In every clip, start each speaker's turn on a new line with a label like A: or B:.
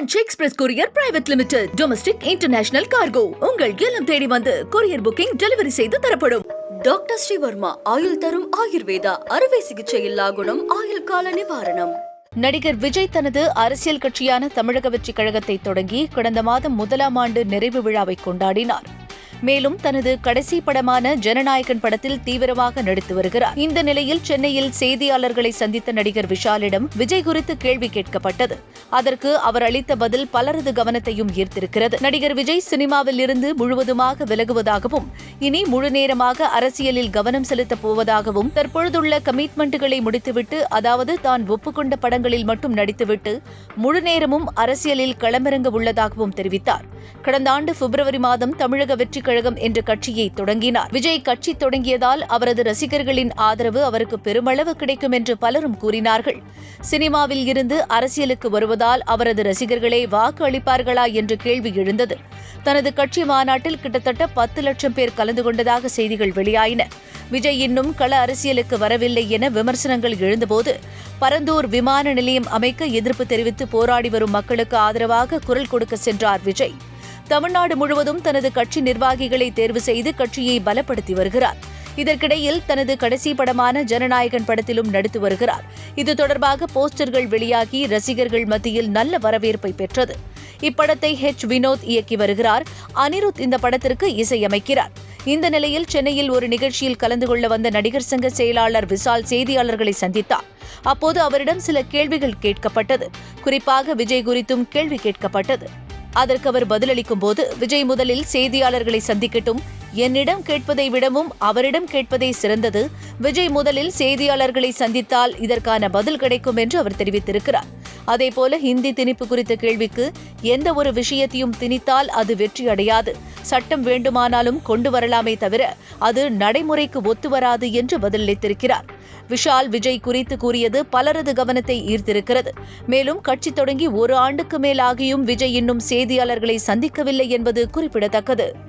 A: Franch express courier private limited domestic international cargo உங்கள் இல்லம் தேடி வந்து கொரியர் புக்கிங் டெலிவரி செய்து தரப்படும்.
B: டாக்டர் ஸ்ரீவர்மா ஆயுள் தரும் ஆயுர்வேதா அறுவை சிகிச்சை இல்லா குணம் ஆயுள் கால நிவாரணம்.
C: நடிகர் விஜய் தனது அரசியல் கட்சியான தமிழக வெற்றிக் கழகத்தை தொடங்கி கடந்த மாதம் முதலாம் ஆண்டு நிறைவு விழாவை கொண்டாடினார். மேலும் தனது கடைசி படமான ஜனநாயகன் படத்தில் தீவிரமாக நடித்து வருகிறார். இந்த நிலையில் சென்னையில் செய்தியாளர்களை சந்தித்த நடிகர் விஷாலிடம் விஜய் குறித்து கேள்வி கேட்கப்பட்டது. அதற்கு அவர் அளித்த பதில் பலரது கவனத்தையும் ஈர்த்திருக்கிறது. நடிகர் விஜய் சினிமாவில் இருந்து முழுவதுமாக விலகுவதாகவும் இனி முழு நேரமாக அரசியலில் கவனம் செலுத்தப் போவதாகவும் தற்பொழுதுள்ள கமிட்மெண்ட்டுகளை முடித்துவிட்டு அதாவது தான் ஒப்புக்கொண்ட படங்களில் மட்டும் நடித்துவிட்டு முழு நேரமும் அரசியலில் களமிறங்க உள்ளதாகவும் தெரிவித்தார். கடந்த ஆண்டு பிப்ரவரி மாதம் தமிழக வெற்றிக் கழகம் என்ற கட்சியை தொடங்கினார். விஜய் கட்சி தொடங்கியதால் அவரது ரசிகர்களின் ஆதரவு அவருக்கு பெருமளவு கிடைக்கும் என்று பலரும் கூறினார்கள். சினிமாவில் இருந்து அரசியலுக்கு வருவது இருப்பதால் அவரது ரசிகர்களே வாக்கு அளிப்பார்களா என்ற கேள்வி எழுந்தது. தனது கட்சி மாநாட்டில் கிட்டத்தட்ட பத்து லட்சம் பேர் கலந்து கொண்டதாக செய்திகள் வெளியாயின. விஜய் இன்னும் கள அரசியலுக்கு வரவில்லை என விமர்சனங்கள் எழுந்தபோது பரந்தூர் விமான நிலையம் அமைக்க எதிர்ப்பு தெரிவித்து போராடி வரும் மக்களுக்கு ஆதரவாக குரல் கொடுக்க சென்றார் விஜய். தமிழ்நாடு முழுவதும் தனது கட்சி நிர்வாகிகளை தேர்வு செய்து கட்சியை பலப்படுத்தி வருகிறார். இதற்கிடையில் தனது கடைசி படமான ஜனநாயகன் படத்திலும் நடித்து வருகிறார். இது தொடர்பாக போஸ்டர்கள் வெளியாகி ரசிகர்கள் மத்தியில் நல்ல வரவேற்பை பெற்றது. இப்படத்தை ஹெச் வினோத் இயக்கி வருகிறார். அனிருத் இந்த படத்திற்கு இசையமைக்கிறார். இந்த நிலையில் சென்னையில் ஒரு நிகழ்ச்சியில் கலந்து கொள்ள வந்த நடிகர் சங்க செயலாளர் விசால் செய்தியாளர்களை சந்தித்தார். அப்போது அவரிடம் சில கேள்விகள் கேட்கப்பட்டது. குறிப்பாக விஜய் குறித்தும் கேள்வி கேட்கப்பட்டது. அதற்கு அவர் பதிலளிக்கும் போது விஜய் முதலில் செய்தியாளர்களை சந்திக்கட்டும் என்னிடம் கேட்பதை விடவும் அவரிடம் கேட்பதே சிறந்தது. விஜய் முதலில் செய்தியாளர்களை சந்தித்தால் இதற்கான பதில் கிடைக்கும் என்று அவர் தெரிவித்திருக்கிறார். அதேபோல ஹிந்தி திணிப்பு குறித்த கேள்விக்கு எந்த ஒரு விஷயத்தையும் திணித்தால் அது வெற்றி அடையாது. சட்டம் வேண்டுமானாலும் கொண்டு வரலாமே தவிர அது நடைமுறைக்கு ஒத்து வராது என்று பதிலளித்திருக்கிறார். விஷால் விஜய் குறித்து கூறியது பலரது கவனத்தை ஈர்த்திருக்கிறது. மேலும் கட்சி தொடங்கி ஒரு ஆண்டுக்கு மேலாகியும் விஜய் இன்னும் செய்தியாளர்களை சந்திக்கவில்லை என்பது குறிப்பிடத்தக்கது.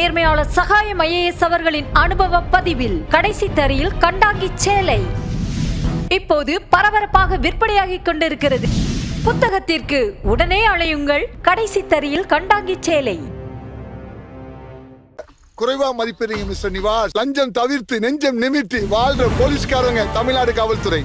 D: நேர்மையாளர் சகாயம் ஐஏஎஸ் அவர்களின் அனுபவ பதிவில் கடைசி தரியில் கண்டாங்கி சேலை. இப்போது பரபரப்பாக விற்பனையாகிக் கொண்டிருக்கிறது. புத்தகத்திற்கு உடனே அழையுங்கள் கடைசி தரியில் கண்டாங்கி சேலை.
E: குறைவா மதிப்பிடுறீங்க மிஸ்டர் நிவாஸ். லஞ்சம் தவிர்த்து நெஞ்சம் நிமித்து வாழ்ற போலீஸ்காரங்க தமிழ்நாடு காவல்துறை.